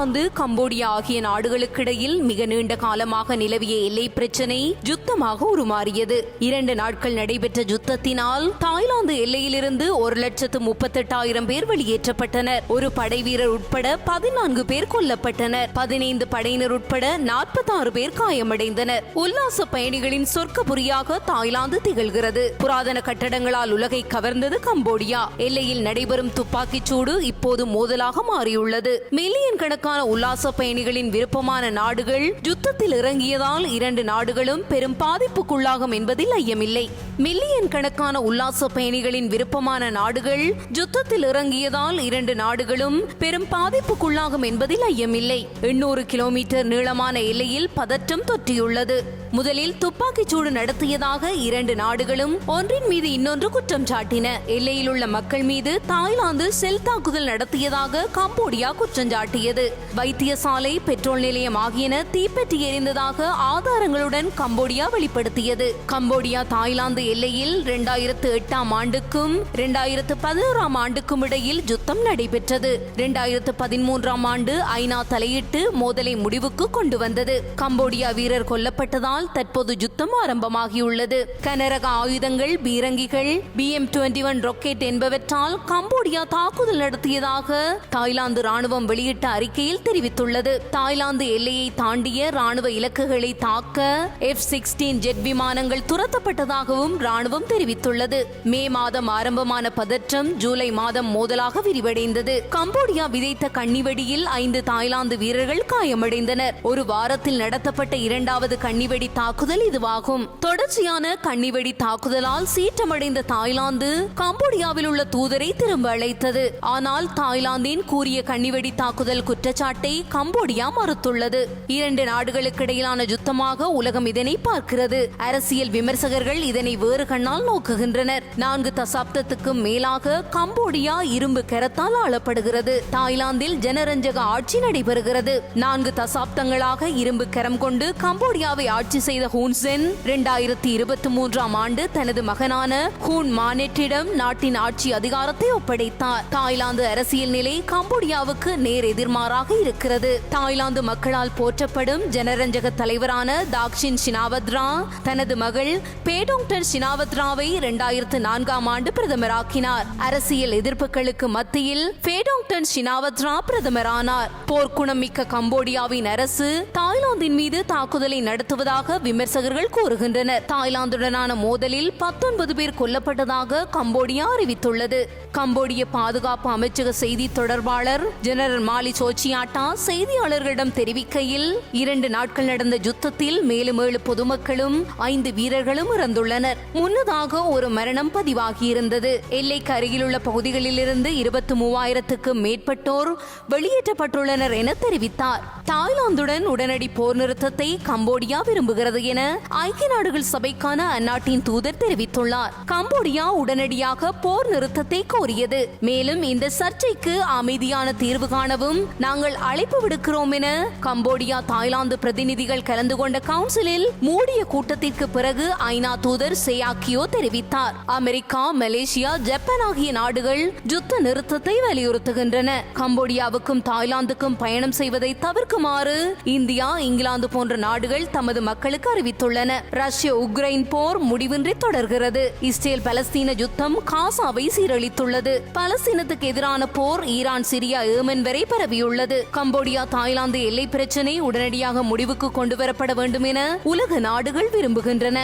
Thailand Cambodia ஆகிய நாடுகளுக்கிடையில் மிக நீண்ட காலமாக நிலவிய எல்லை பிரச்சினை யுத்தமாக உருமாறியது. இரண்டு நாட்கள் நடைபெற்ற யுத்தத்தினால் தாய்லாந்து எல்லையிலிருந்து ஒரு லட்சத்து முப்பத்தெட்டாயிரம் பேர் வெளியேற்றப்பட்டனர். ஒரு படை வீரர் உட்பட பதினான்கு பேர் கொல்லப்பட்டனர். பதினைந்து படையினர் உட்பட நாற்பத்தாறு பேர் காயமடைந்தனர். உல்லாச பயணிகளின் சொர்க்கபுரியாக தாய்லாந்து திகழ்கிறது. புராதன கட்டடங்களால் உலகை கவர்ந்தது கம்போடியா. எல்லையில் நடைபெறும் துப்பாக்கிச் சூடு இப்போது மோதலாக மாறியுள்ளது. மில்லியன் கணக்கான உல்லாச பயணிகளின் விருப்பமான நாடுகள் யுத்தத்தில் இறங்கியதால் இரண்டு நாடுகளும் பெரும் பாதிப்புக்குள்ளாகும் என்பதில் ஐயமில்லை. மில்லியன் கணக்கான உல்லாச பயணிகளின் விருப்பமான நாடுகள் யுத்தத்தில் இறங்கியதால் இரண்டு நாடுகளும் பெரும் பாதிப்புக்குள்ளாகும் என்பதில் ஐயமில்லை. எண்ணூறு கிலோமீட்டர் நீளமான எல்லையில் பதற்றம் தொற்றியுள்ளது. முதலில் துப்பாக்கிச் சூடு நடத்தியதாக இரண்டு நாடுகளும் ஒன்றின் மீது இன்னொன்று குற்றம் சாட்டின. எல்லையில் உள்ள மக்கள் மீது தாய்லாந்து செல் தாக்குதல் நடத்தியதாக கம்போடியா குற்றம் சாட்டியது. வைத்தியசாலை பெட்ரோல் நிலையம் ஆகியன தீப்பற்றி எரிந்ததாக ஆதாரங்களுடன் கம்போடியா வெளிப்படுத்தியது. கம்போடியா தாய்லாந்து எல்லையில் இரண்டாயிரத்து எட்டாம் ஆண்டுக்கும் இரண்டாயிரத்து பதினோராம் ஆண்டுக்கும் இடையில் யுத்தம் நடைபெற்றது. இரண்டாயிரத்து பதிமூன்றாம் ஆண்டு ஐநா தலையிட்டு மோதலை முடிவுக்கு கொண்டு வந்தது. கம்போடியா வீரர் கொல்லப்பட்டதால் தற்போது யுத்தம் ஆரம்பமாகியுள்ளது. கனரக ஆயுதங்கள் பீரங்கிகள் B M twenty one rocket என்பவற்றால் Cambodia தாக்குதல் நடத்தியதாக தாய்லாந்து ராணுவம் வெளியிட்ட அறிக்கையில் தெரிவித்துள்ளது. தாய்லாந்து எல்லையை தாண்டிய ராணுவ இலக்குகளை தாக்க எஃப் சிக்ஸ்டீன் ஜெட் விமானங்கள் துரத்தப்பட்டதாகவும் ராணுவம் தெரிவித்துள்ளது. மே மாதம் ஆரம்பமான பதற்றம் ஜூலை மாதம் மோதலாக விரிவடைந்தது. கம்போடியா விதைத்த கண்ணிவெடியில் ஐந்து தாய்லாந்து வீரர்கள் காயமடைந்தனர். ஒரு வாரத்தில் நடத்தப்பட்ட இரண்டாவது கண்ணிவெடி தாக்குதல் இதுவாகும். தொடர்ச்சியான கண்ணிவெடி தாக்குதலால் சீற்றமடைந்த தாய்லாந்து கம்போடியாவில் உள்ள தூதரை திரும்ப அழைத்தது. ஆனால் தாய்லாந்தின் கூறிய கன்னிவெடி தாக்குதல் குற்றச்சாட்டை கம்போடியா மறுத்துள்ளது. இரண்டு நாடுகளுக்கு இடையிலான யுத்தமாக உலகம் இதனை பார்க்கிறது. அரசியல் விமர்சகர்கள் இதனை வேறு கண்ணால் நோக்குகின்றனர். நான்கு தசாப்தத்துக்கும் மேலாக கம்போடியா இரும்பு கரத்தால் ஆளப்படுகிறது. தாய்லாந்தில் ஜனரஞ்சக ஆட்சி நடைபெறுகிறது. நான்கு தசாப்தங்களாக இரும்பு கரம் கொண்டு கம்போடியாவை ஆட்சி செய்த ஹூன்சென் இரண்டாயிரத்தி இருபத்தி மூன்றாம் ஆண்டு தனது மகனான ஹூன் மானெட்டிடம் நாட்டின் ஆட்சி அதிகாரத்தை ஒப்படைத்தார். தாய்லாந்து அரசியல் நிலை கம்போடியாவுக்கு நேர் எதிர்மாறாக இருக்கிறது. தாய்லாந்து மக்களால் போற்றப்படும் ஜனரஞ்சக தலைவரான தாக்ஷின் சினாவத்ரா தனது மகள் பேடோங்டன் சினாவத்ராவை இரண்டாயிரத்து நான்காம் ஆண்டு பிரதமராக்கினார் அரசியல் எதிர்ப்புகளுக்கு மத்தியில் பேடோங்டன் சினாவத்ரா பிரதமரானார். போர்க்குணம் மிக்க கம்போடியாவின் அரசு தாய்லாந்தின் மீது தாக்குதலை நடத்துவதாக விமர்சகர்கள் கூறுகின்றனர். தாய்லாந்துடனான மோதலில் பத்தொன்பது பேர் கொல்லப்பட்டதாக கம்போடியா அறிவித்துள்ளது. கம்போடிய பாதுகாப்பு அமைச்சக செய்தி தொடர்பாளர் ஜெனரல் மாலி சோச்சியாட்டா செய்தியாளர்களிடம் தெரிவிக்கையில் இரண்டு நாட்கள் நடந்த யுத்தத்தில் மேலும் ஏழு பொதுமக்களும் ஐந்து வீரர்களும் இறந்துள்ளனர். முன்னதாக ஒரு மரணம் பதிவாகியிருந்தது. எல்லைக்கு அருகிலுள்ள பகுதிகளிலிருந்து இருபத்தி மூவாயிரத்துக்கும் மேற்பட்டோர் வெளியேற்றப்பட்டுள்ளனர் என தெரிவித்தார். தாய்லாந்துடன் உடனடி போர் நிறுத்தத்தை கம்போடியா விரும்புகிறது என ஐக்கிய நாடுகள் சபைக்கான அந்நாட்டின் தூதர் தெரிவித்துள்ளார். கம்போடியா உடனடியாக போர் நிறுத்தத்தை கோரியது. மேலும் இந்த சர்ச்சைக்கு அமைதியான தீர்வு காணவும் நாங்கள் அழைப்பு விடுக்கிறோம் என கம்போடியா தாய்லாந்து பிரதிநிதிகள் கலந்து கொண்ட கவுன்சிலில் மூடிய கூட்டத்திற்கு பிறகு ஐநா தூதர் செயாக்கியோ தெரிவித்தார். அமெரிக்கா மலேசியா ஜப்பான் ஆகிய நாடுகள் யுத்த நிறுத்தத்தை வலியுறுத்துகின்றன. கம்போடியாவுக்கும் தாய்லாந்துக்கும் பயணம் செய்வதை தவிர்க்குமாறு இந்தியா இங்கிலாந்து போன்ற நாடுகள் தமது மக்களுக்கு அறிவித்துள்ளன. ரஷ்ய உக்ரைன் போர் முடிவின்றி தொடர்கிறது. இஸ்ரேல் பலஸ்தீன யுத்தம் காசாவை சீரழித்துள்ளது. பலஸ்தீனத்துக்கு எதிரான போர் ஈரான் சிரியா ஏமன் வரை பரவியுள்ளது. கம்போடியா தாய்லாந்து எல்லை பிரச்சினை உடனடியாக முடிவுக்கு கொண்டுவரப்பட வேண்டும் என உலக நாடுகள் விரும்புகின்றன.